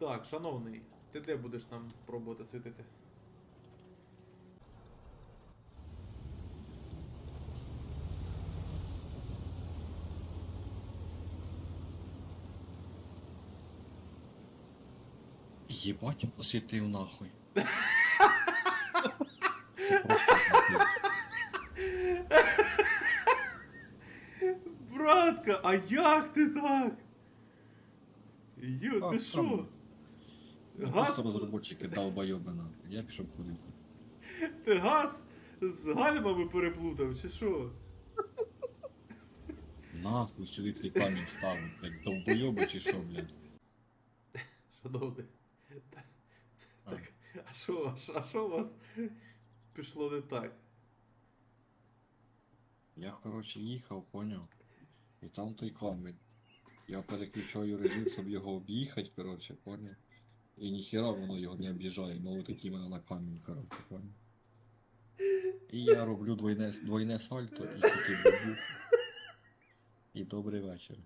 Так, шановний, ти де будеш нам пробувати світити? Єбать, освітив нахуй. Братка, а як ти так? А, ти там. Газ, Просто розробочики долбойоби нахуй. Я пішов куди. ти газ з гальмами переплутав, чи що? Нахуй сюди цей камінь ставив, блядь, довбойоби чи що, блядь. Шановний. А. Так, а що, а що- а що у вас пішло не так? Я, коротше, їхав, поняв. І там той камінь. Я переключаю режим, щоб його об'їхати, коротше, поняв. І ніхера воно його не об'їжджає, ну такий мене на камінь, коротше, поняв. І я роблю двойне, двойне сальто і таки бубу. І добрий вечір.